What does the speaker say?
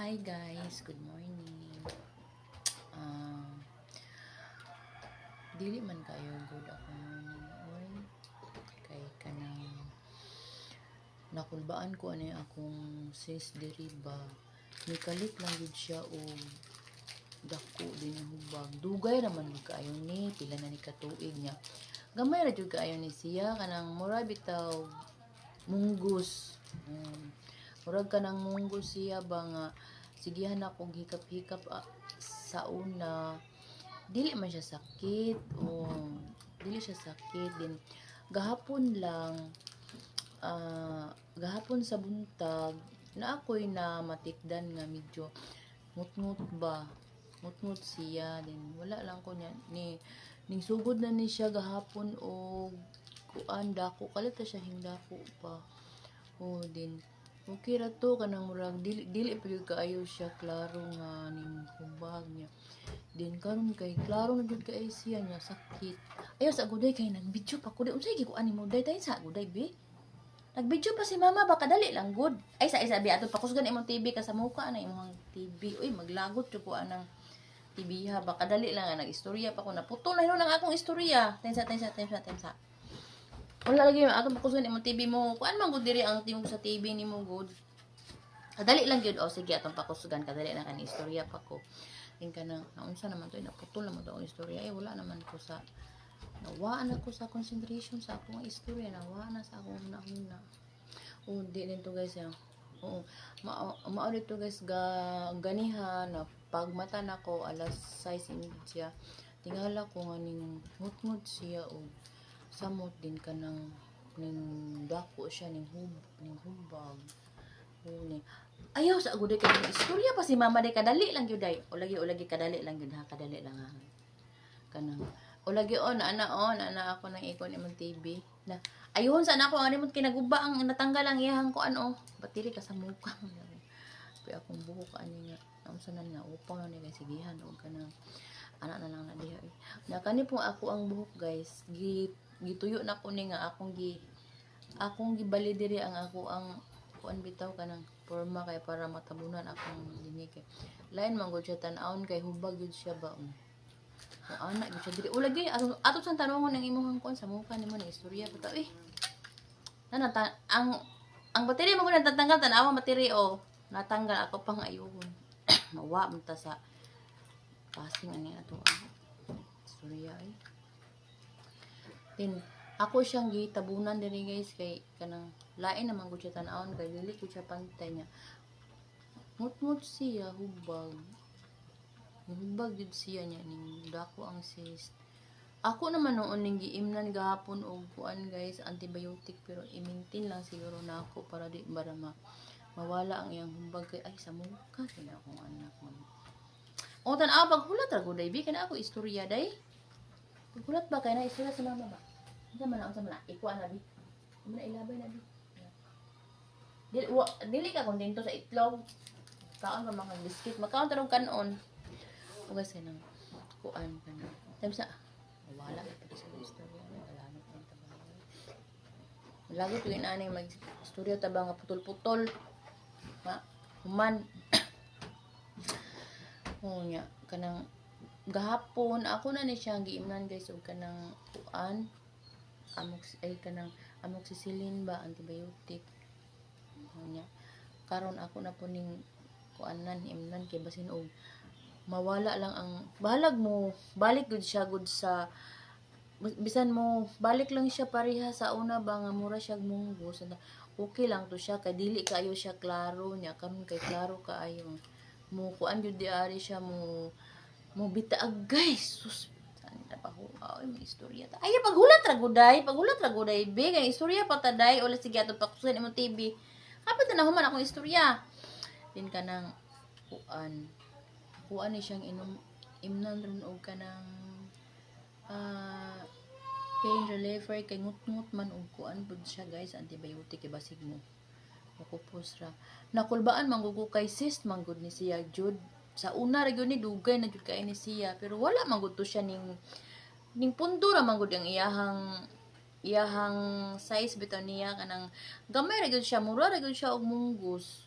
Hi guys, good morning. Ah, dili man kayo good ako morning oy. Kay kanang nakulbaan ko yung akong sis diri ba. Nikalit lang gud siya og dako din ang hubag. Dugay naman gud kaayo ni pila na ni katuig niya. Gamay ra jud kaayo ni siya kanang mura bitaw munggus. Mm. Murag ka ng munggus siya ba nga sigihan akong hikap-hikap ah, sa una dili man siya sakit o dili siya sakit din. Gahapon lang ah, gahapon sa buntag na ako'y na matikdan nga medyo mutngut ba mutngut siya din. Wala lang ko niya ni ning sugod na ni siya gahapon o kuan dako kalit na siya hingdako pa o din okay ra to kanang murag dili dili pa gyud kaayo siya klaro nga ning hubag niya din karon kay klaro na gyud kay siya niya sakit ayo sa guday kay nagbidyo pa ko di unsay ko ani mo day tay sa guday be Nagbidyo pa si mama baka dali lang good. Ay sa isa bi ato pakusgan imong TV ka sa mukha na imong TV. Uy maglagot ko anang TV ha baka dali lang nga nag-istorya pa ko na putol na hinon ang akong istorya. Tensa tensa tensa tensa. Wala lagi atong pakusgan imong TV mo. Kuan man gud diri ang timog sa TV nimo good. Kadali lang gyud o sige atong pakusgan kadali na kan istorya pa ko. Din ka na naunsa naman to? Naputol naman to ang istorya. Eh wala naman ko sa nawaan ako sa concentration sa akong istorya. Nawaan na sa akong huna-huna o di din to guys yan oo. Mao mao dito guys ga ganiha na pagmata na ko alas 6 siya tingala ko nga ning ngutngut siya o samot din ka ng ning dako siya ning hub ning hubag. O ni ayaw sa aguday ka ng istorya pa si mama day kadali lang gyud day. O lagi o lagi kadali lang gyud ha? Kadali lang ha? Kanang o lagi on ana on ana ako nang ikon imong TV na ayun sana ako ani mo kinaguba ang natanggal ang iyahang ko ano batili ka sa mukha Pero akong buhok ani nga. Namsa na nga na ni guys sigihan og kanang ana na lang na diha eh. na kani po ako ang buhok guys. Gi gituyo na ko ni nga akong gi akong gibali diri ang ako ang kuan bitaw kanang forma kay para matabunan akong dinig kay lain man gud siya tan-awon kay hubag gud siya ba um. O anak gyud siya diri. O lagi ato ato sa tanongon ng imong kuan sa mukha nimo ng istorya bitaw eh. Na ang ang bateri mo ko natatanggal tanawa bateri o natanggal ako pang ayuhon. Mawa man ta sa passing ani ato ang istorya eh. Then ako siyang gitabunan diri guys kay kanang lain naman gud siya tan-awon kay dili ko siya pantay niya. Mutmut siya hubag. Hubag gud siya niya ning dako ang sis. Ako naman noon ning giimnan gahapon og kuan guys antibiotic pero i-maintain lang siguro na ako para di para ma mawala ang iyang humbag kay ay sa mukha kaya akong anak mo. O tan ah paghulat ra gud day bi kana ako istorya day. Paghulat ba kay na istorya sa mama ba? Unsa man unsa man ikuan na bi. Mo na ilabay na bi. Dili, wa, dili ka kontento sa itlog. Kaon ka mga biscuit. Makaon tarong kanon. O kasi nang kuan ka na. Sabi sa, wala pati sa istorya. Wala na pa tabaho. Lagi yun ani mag istorya taba nga putol-putol. Ma, human. Oo niya. Kanang gahapon, ako na ni siya ang giimnan guys. O kanang kuan. Amox, ay kanang amoxicillin ba, antibiotic. Oo niya. Karon ako na po ning kuanan, imnan kay basin og mawala lang ang balag mo balik gud siya gud sa bisan mo balik lang siya pareha sa una ba nga mura siya munggo sa okay lang to siya kay dili kaayo siya klaro niya karon kay klaro kaayo mo kuan jud di ari siya mo mo bitaag guys sus saan na pa ho ay may istorya ta. Ay paghulat ra guday paghulat ra guday be kay istorya pa ta day ola sige ato pakusan imong TV kapit na human akong istorya din ka ng kuan. Kuan ni siyang inom imnan ron og kanang ah pain reliever. Kay ngut-ngut man og kuan pud siya guys. Antibiotic kay basig mo makupos ra. Nakulbaan manggugo kay cyst manggod ni siya jud sa una ra ni dugay na jud kay siya pero wala manggod to siya ning ning pundo ra manggod ang iyahang iyahang size bitaw niya. Kanang gamay ra siya mura ra siya og munggos